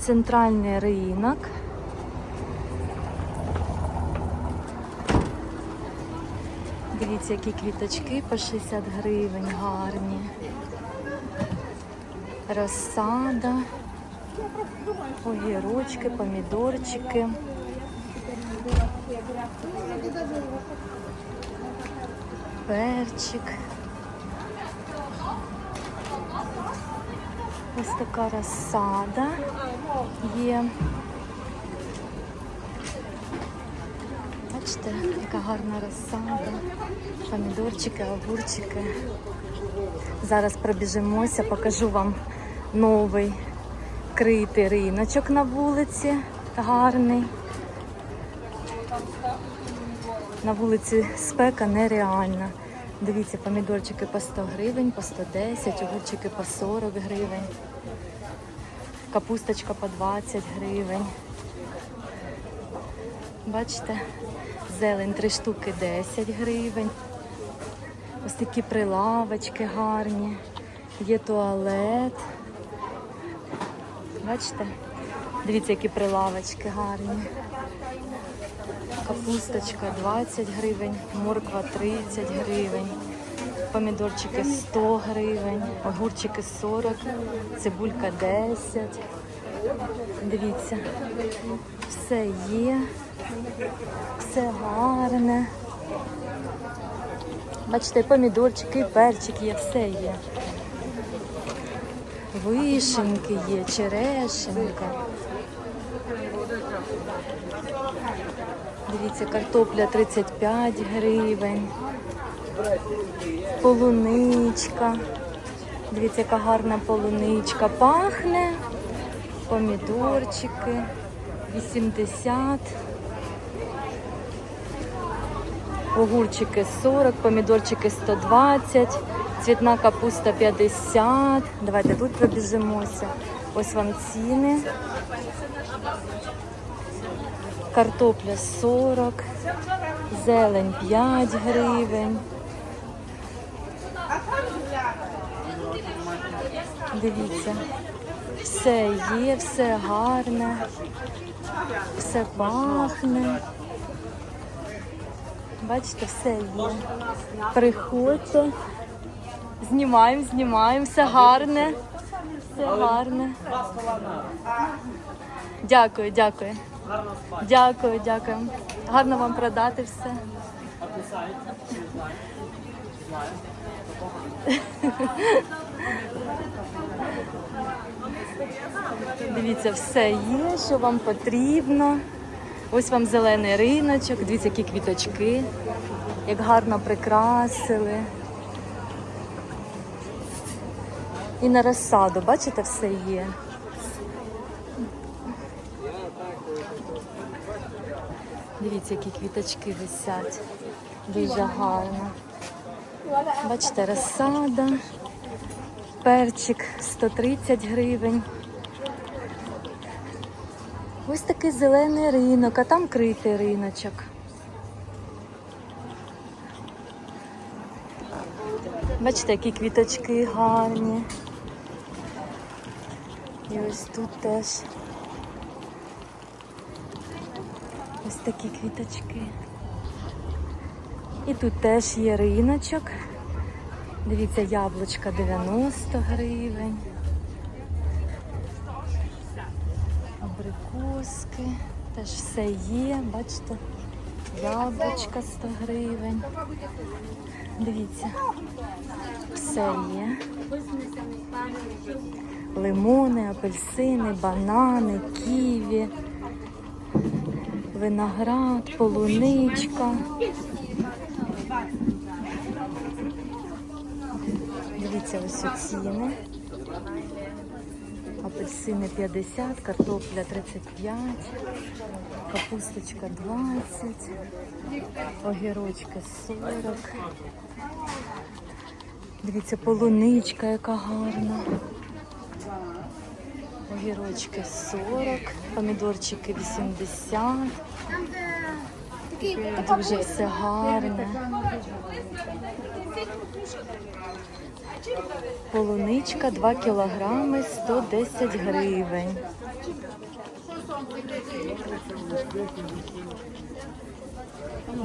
Центральний ринок. Дивіться, які квіточки по 60 гривень гарні. Розсада, огірочки, помідорчики. Перчик. Ось така розсада є. Бачите, яка гарна розсада. Помідорчики, огурчики. Зараз пробіжимося, покажу вам новий критий риночок на вулиці. Гарний. На вулиці спека нереальна. Дивіться, помідорчики по 100 гривень, по 110, огурчики по 40 гривень, капусточка по 20 гривень. Бачите, зелень 3 штуки 10 гривень. Ось такі прилавочки гарні. Є туалет. Бачите? Дивіться, які прилавочки гарні. Капусточка 20 гривень, морква 30 гривень, помідорчики 100 гривень, огурчики 40, цибулька 10. Дивіться, все є, все гарне. Бачите, помідорчики, перчик є, все є. Вишеньки є, черешенька. Дивіться, картопля 35 гривень. Полуничка. Дивіться, яка гарна полуничка. Пахне. Помідорчики 80. Огурчики 40, помідорчики 120, цвітна капуста 50. Давайте тут пробіжимося. Ось вам ціни. Картопля 40, зелень 5 гривень. Дивіться, все є, все гарне, все пахне. Бачите, все є. Приходьте, знімаємо, знімаємо, все гарне, все гарне. Дякую, дякую. Дякую, дякую. Гарно вам продати все. Дивіться, все є, що вам потрібно. Ось вам зелений риночок, дивіться, які квіточки, як гарно прикрасили. І на розсаду, бачите, все є. Дивіться, які квіточки висять. Дуже гарно. Бачите, розсада, перчик 130 гривень. Ось такий зелений ринок, а там критий риночок. Бачите, які квіточки гарні. І ось тут теж. Ось такі квіточки. І тут теж є риночок. Дивіться, яблучка 90 гривень. Абрикоски. Теж все є, бачите, яблучка 100 гривень. Дивіться, все є. Лимони, апельсини, банани, ківі, виноград, полуничка. Дивіться ось ці ціни. Апельсини 50, картопля 35, капусточка 20, огірочки 40. Дивіться, полуничка, яка гарна. Огірочки 40, помідорчики 80. Дуже все гарне. Полуничка 2 кілограми 110 гривень.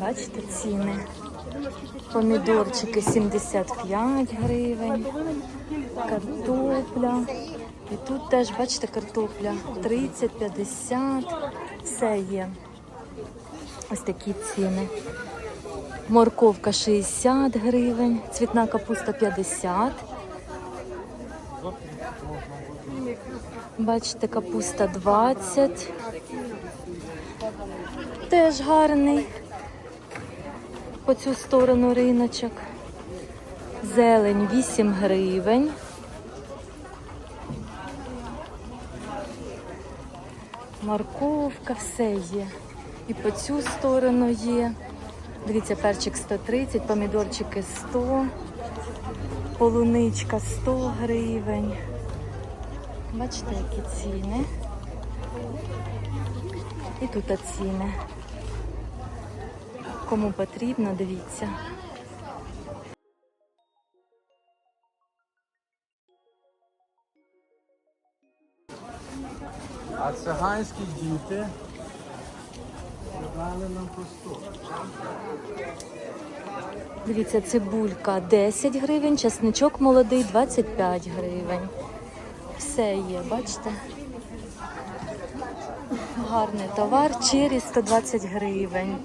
Бачите ціни. Помідорчики 75 гривень, картопля. І тут теж, бачите, картопля 30-50. Все є. Ось такі ціни. Морковка 60 гривень, цвітна капуста 50. Бачите, капуста 20. Теж гарний. По цю сторону риночок. Зелень 8 гривень. Морковка, все є. І по цю сторону є. Дивіться, перчик 130, помідорчики 100, полуничка 100 гривень. Бачите, які ціни. І тут ціни. Кому потрібно, дивіться. Циганські діти дали нам по 100. Дивіться, цибулька 10 гривень, чесничок молодий 25 гривень. Все є, бачите? Гарний товар, чері 120 гривень.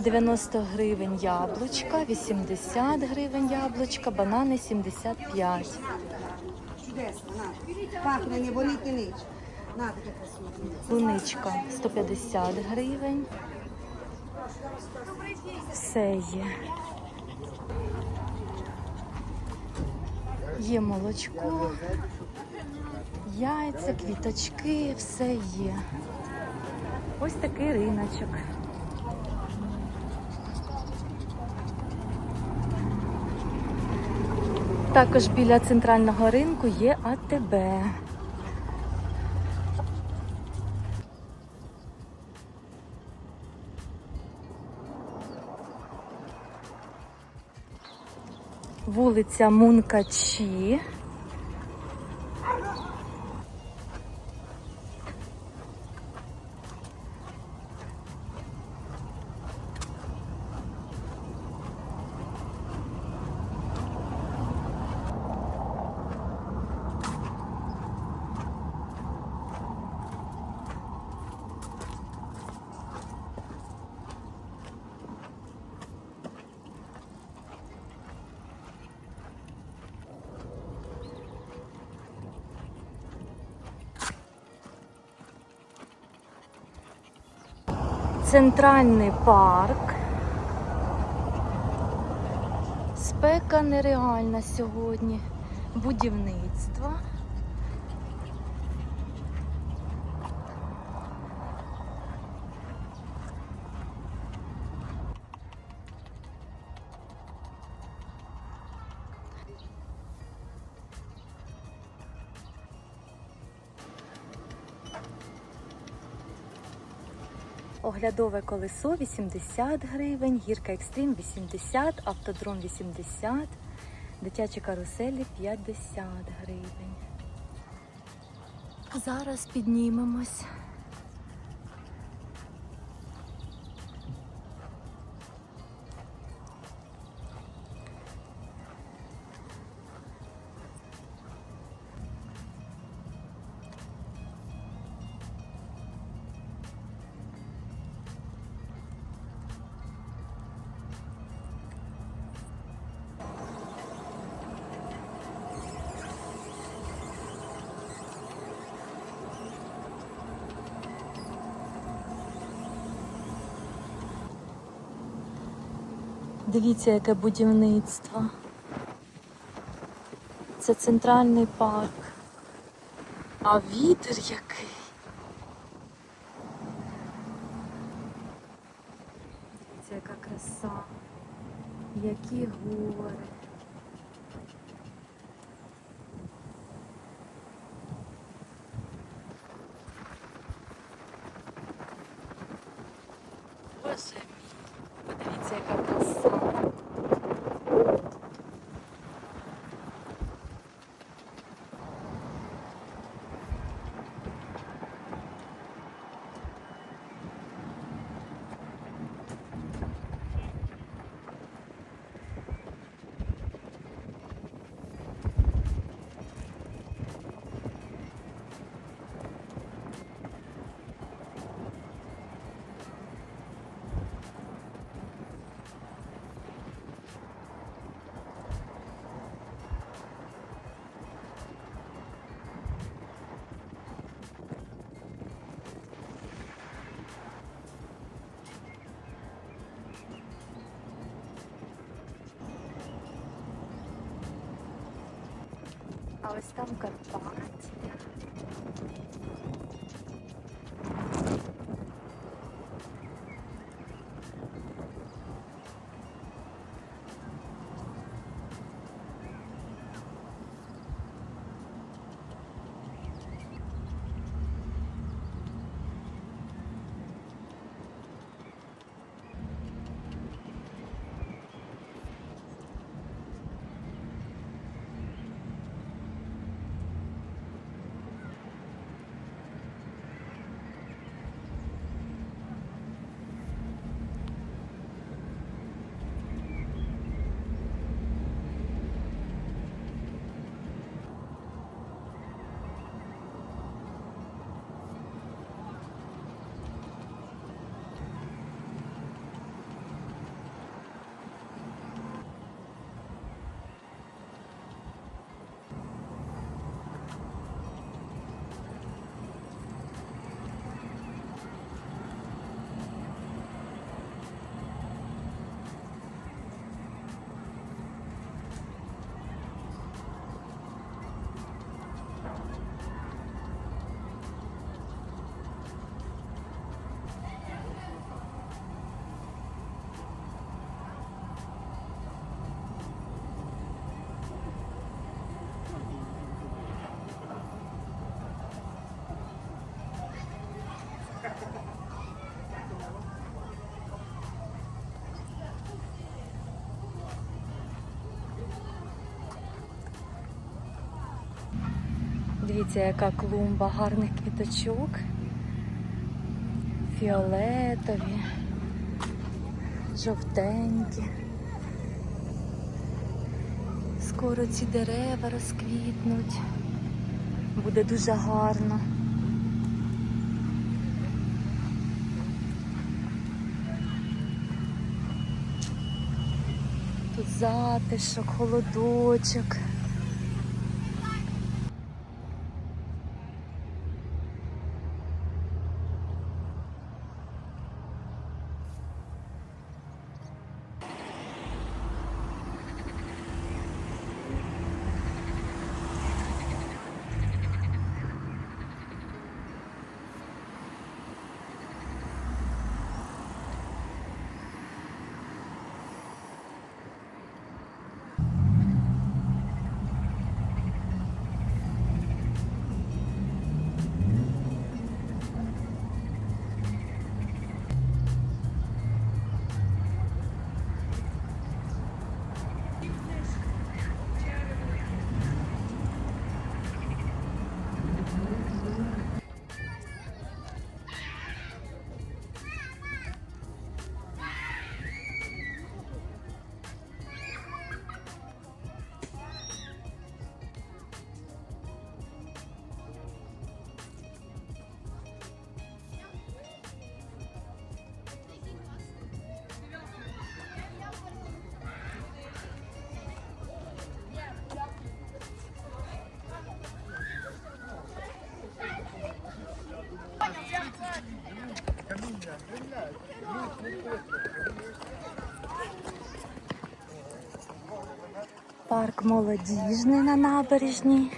90 гривень яблучка, 80 гривень яблучка, банани 75. Чудесно, на. Пахне, не болить ніч. Луничка 150 гривень. Все є. Є молочко, яйця, квіточки, все є. Ось такий риночок. Також біля центрального ринку є АТБ. Вулиця Мункачі. Центральний парк. Спека нереальна сьогодні. Будівництво. Оглядове колесо 80 гривень, гірка екстрім 80, автодром 80, дитячі каруселі 50 гривень. Зараз піднімемось. Дивіться, яке будівництво. Це центральний парк. А вітер який. Дивіться, яка краса. Які гори. Боже яка ось там Карпатія. Дивіться, яка клумба гарних квіточок. Фіолетові, жовтенькі. Скоро ці дерева розквітнуть. Буде дуже гарно. Затишок, холодочок. Парк молодіжний на набережній.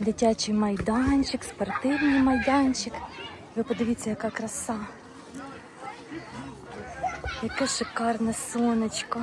Дитячий майданчик, спортивний майданчик. Ви подивіться, яка краса. Яке шикарне сонечко.